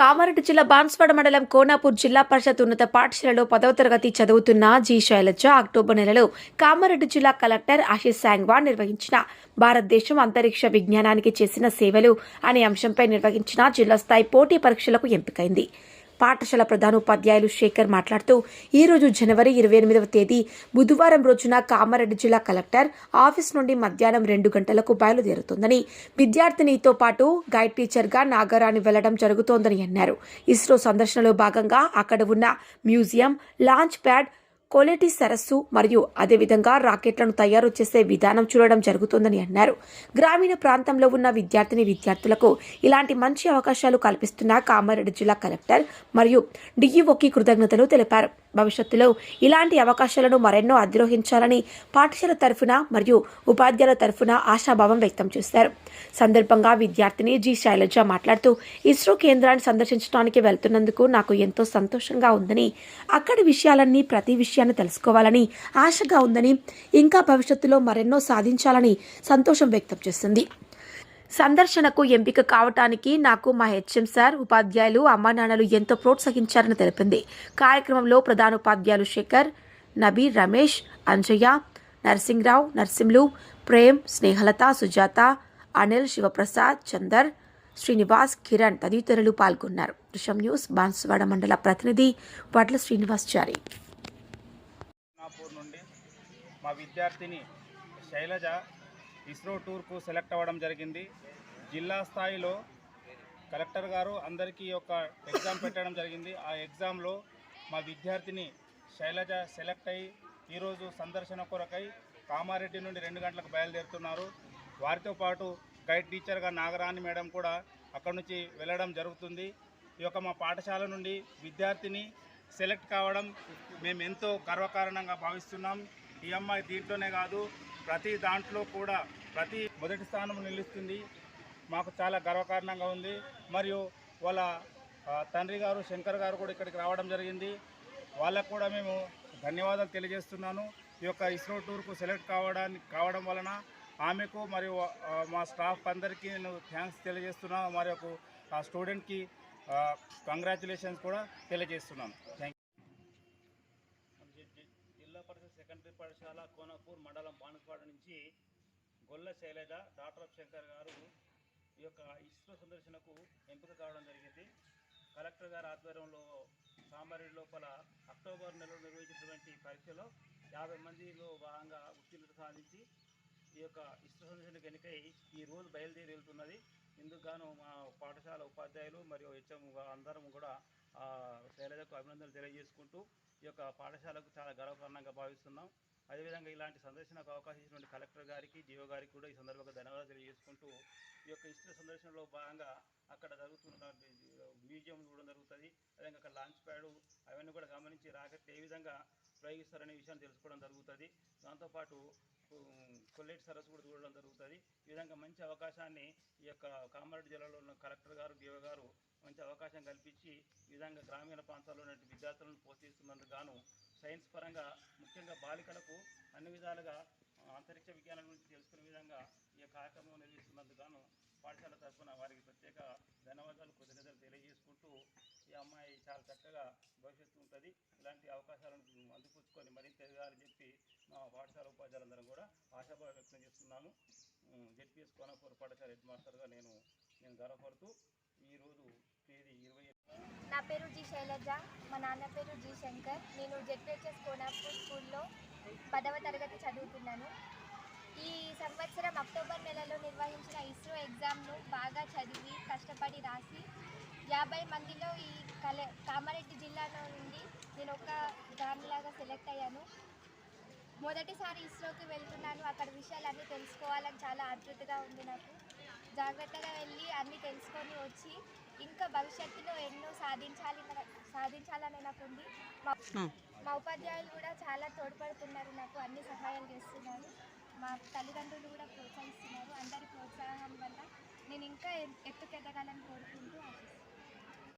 కామారెడ్డి జిల్లా బాన్స్వాడ మండలం కోనాపూర్ జిల్లా పరిషత్ ఉన్నత పాఠశాలలో పదవ తరగతి చదువుతున్న జి శైలజ అక్టోబర్ నెలలో కామారెడ్డి జిల్లా కలెక్టర్ ఆశీష్ సాంగ్వాన్ నిర్వహించిన భారతదేశం అంతరిక్ష విజ్ఞానానికి చేసిన సేవలు అనే అంశంపై నిర్వహించిన జిల్లా స్థాయి పోటీ పరీక్షలకు ఎంపికైంది. పాఠశాల ప్రధానోపాధ్యాయులు శేఖర్ మాట్లాడుతూ ఈరోజు జనవరి ఇరవై ఎనిమిదవ తేదీ బుధవారం రోజున కామారెడ్డి జిల్లా కలెక్టర్ ఆఫీస్ నుండి మధ్యాహ్నం రెండు గంటలకు బయలుదేరుతుందని విద్యార్థినితో పాటు గైడ్ టీచర్గా నాగరాణి వెళ్ళడం జరుగుతోందని అన్నారు. ఇస్రో సందర్శనలో భాగంగా అక్కడ ఉన్న మ్యూజియం లాంచ్ ప్యాడ్ కోలేటి సరస్సు మరియు అదేవిధంగా రాకెట్లను తయారు చేసే విధానం చూడడం జరుగుతుందని అన్నారు. గ్రామీణ ప్రాంతంలో ఉన్న విద్యార్థిని విద్యార్థులకు ఇలాంటి మంచి అవకాశాలు కల్పిస్తున్న కామారెడ్డి జిల్లా కలెక్టర్ మరియు డిఈఓకి కృతజ్ఞతలు తెలిపారు. భవిష్యత్తులో ఇలాంటి అవకాశాలను మరెన్నో అధిరోహించాలని పాఠశాల తరఫున మరియు ఉపాధ్యాయుల తరఫున ఆశాభావం వ్యక్తం చేశారు. సందర్భంగా విద్యార్థిని జి. శైలజ మాట్లాడుతూ ఇస్రో కేంద్రాన్ని సందర్శించడానికి వెళ్తున్నందుకు నాకు ఎంతో సంతోషంగా ఉందని అక్కడి విషయాలన్నీ ప్రతి విషయాన్ని తెలుసుకోవాలని ఆశగా ఉందని ఇంకా భవిష్యత్తులో మరెన్నో సాధించాలని సంతోషం వ్యక్తం చేసింది. సందర్శనకు ఎంపిక కావటానికి నాకు మా హెచ్ఎం సార్ ఉపాధ్యాయులు అమ్మా నాన్నలు ఎంతో ప్రోత్సహించారని తెలిపింది. కార్యక్రమంలో ప్రధానోపాధ్యాయులు శేఖర్ నబీ రమేష్ అంజయ్య నరసింహరావు నర్సింలు ప్రేమ్ స్నేహలత సుజాత అనిల్ శివప్రసాద్ చందర్ శ్రీనివాస్ కిరణ్ తదితరులు పాల్గొన్నారు. దృశ్యం న్యూస్ బాన్సువాడ మండల ప్రతినిధి వడ్ల శ్రీనివాస్ చారి. నుండి మా విద్యార్థిని శైలజ ఇస్రో టూర్కు సెలెక్ట్ అవ్వడం జరిగింది. జిల్లా స్థాయిలో కలెక్టర్ గారు అందరికీ ఒక ఎగ్జామ్ పెట్టడం జరిగింది. ఆ ఎగ్జామ్లో మా విద్యార్థిని శైలజ సెలెక్ట్ అయ్యి ఈరోజు సందర్శన కొరకై కామారెడ్డి నుండి రెండు గంటలకు బయలుదేరుతున్నారు. వారితో పాటు గైడ్ టీచర్గా నాగరాణి మేడం కూడా అక్కడి నుంచి వెళ్ళడం జరుగుతుంది. ఈ యొక్క మా పాఠశాల నుండి విద్యార్థిని సెలెక్ట్ కావడం మేము ఎంతో గర్వకారణంగా భావిస్తున్నాం. ఈ అమ్మాయి దీంట్లోనే కాదు ప్రతి దాంట్లో కూడా ప్రతి మొదటి స్థానం నిలుస్తుంది. మాకు చాలా గర్వకారణంగా ఉంది. మరియు వాళ్ళ తండ్రి గారు శంకర్ గారు కూడా ఇక్కడికి రావడం జరిగింది. వాళ్ళకు కూడా మేము ధన్యవాదాలు తెలియజేస్తున్నాను. ఈ యొక్క ఇస్రో టూర్కు సెలెక్ట్ కావడానికి కావడం వలన ఆమెకు మరియు మా స్టాఫ్ అందరికీ నేను థ్యాంక్స్ తెలియజేస్తున్నాను. మరి ఒక స్టూడెంట్కి కంగ్రాచులేషన్స్ కూడా తెలియజేస్తున్నాను. థ్యాంక్ జిల్లా మంత్రి పాఠశాల కోనపూర్ మండలం బాణస్వాడ నుంచి గొల్ల శైలజ డాక్టర్ ఆఫ్ శంకర్ గారు ఈ యొక్క ఇస్రో సందర్శనకు ఎంపిక కావడం జరిగింది. కలెక్టర్ గారి ఆధ్వర్యంలో కామారెడ్డి లోపల అక్టోబర్ నెలలో నిర్వహించినటువంటి పరీక్షలో యాభై మందిలో భాగంగా ఉత్తీర్ణత సాధించి ఈ యొక్క ఇస్రో సందర్శనకు ఎన్నికై ఈ రోజు బయలుదేరి వెళ్తున్నది. ఇందుకు గాను మా పాఠశాల ఉపాధ్యాయులు మరియు హెచ్ఎం అందరం కూడా శైలజకు అభినందనలు తెలియజేసుకుంటూ ఈ యొక్క పాఠశాలకు చాలా గర్వకారణంగా భావిస్తున్నాం. అదేవిధంగా ఇలాంటి సందర్శనకు అవకాశం ఇచ్చినటువంటి కలెక్టర్ గారికి జియో గారికి కూడా ఈ సందర్భంగా ధన్యవాదాలు తెలియజేసుకుంటూ ఈ యొక్క ఇష్ట సందర్శనలో భాగంగా అక్కడ జరుగుతున్నటువంటి మ్యూజియం చూడడం జరుగుతుంది. అదేవిధంగా అక్కడ లాంచ్ ప్యాడ్ అవన్నీ కూడా గమనించి రాకెట్ ఏ విధంగా ప్రయోగిస్తారనే విషయాన్ని తెలుసుకోవడం జరుగుతుంది. దాంతోపాటు కొల్లేటి సరస్సు కూడా చూడడం జరుగుతుంది. ఈ విధంగా మంచి అవకాశాన్ని ఈ యొక్క కామారెడ్డి జిల్లాలో ఉన్న కలెక్టర్ గారు డిఓ గారు మంచి అవకాశం కల్పించి ఈ విధంగా గ్రామీణ ప్రాంతాల్లో ఉన్న విద్యార్థులను ప్రోత్సహిస్తున్నందుకు గాను సైన్స్ పరంగా ముఖ్యంగా బాలికలకు అన్ని విధాలుగా అంతరిక్ష విజ్ఞానం గురించి తెలుసుకునే విధంగా ఈ కార్యక్రమం నిర్వహిస్తున్నందుకు గాను పాఠశాల తరఫున వారికి ప్రత్యేక ధన్యవాదాలు కృతజ్ఞతలు తెలియజేసుకుంటూ ఈ అమ్మాయి చాలా చక్కగా భవిష్యత్తు ఉంటుంది. ఇలాంటి అవకాశాలను అందిపుచ్చుకొని మరింత ఎదగాలని చెప్పి మా పాఠశాల ఉపాధ్యాయులందరం కూడా ఆశాభావం వ్యక్తం చేస్తున్నాను. జెడ్పీఎస్ కోనపూర్ పాఠశాల హెడ్ మాస్టర్గా నేను నేను గర్వపడుతూ ఈరోజు తేదీ ఇరవై నా పేరు జి శైలజ మా నాన్న పేరు జి శంకర్. నేను జెడ్పిహెచ్ఎస్ కోనాపూర్ స్కూల్లో పదవ తరగతి చదువుతున్నాను. ఈ సంవత్సరం అక్టోబర్ నెలలో నిర్వహించిన ఇస్రో ఎగ్జామ్ను బాగా చదివి కష్టపడి రాసి యాభై మందిలో ఈ కలె కామారెడ్డి జిల్లాలో నుండి నేను ఒక దానిలాగా సెలెక్ట్ అయ్యాను. మొదటిసారి ఇస్రోకి వెళ్తున్నాను. అక్కడ విషయాలన్నీ తెలుసుకోవాలని చాలా ఆతృతగా ఉంది నాకు. జాగ్రత్తగా వెళ్ళి అన్నీ తెలుసుకొని వచ్చి ఇంకా భవిష్యత్తులో ఎన్నో సాధించాలి సాధించాలని నాకు ఉంది. మా మా ఉపాధ్యాయులు కూడా చాలా తోడ్పడుతున్నారు నాకు అన్ని సహాయం చేస్తున్నారు. మా తల్లిదండ్రులు కూడా ప్రోత్సహిస్తున్నారు. అందరి ప్రోత్సాహం వల్ల నేను ఇంకా ఎ- ఎత్తుకెదగాలని కోరుకుంటూ ఆశిస్తున్నాను.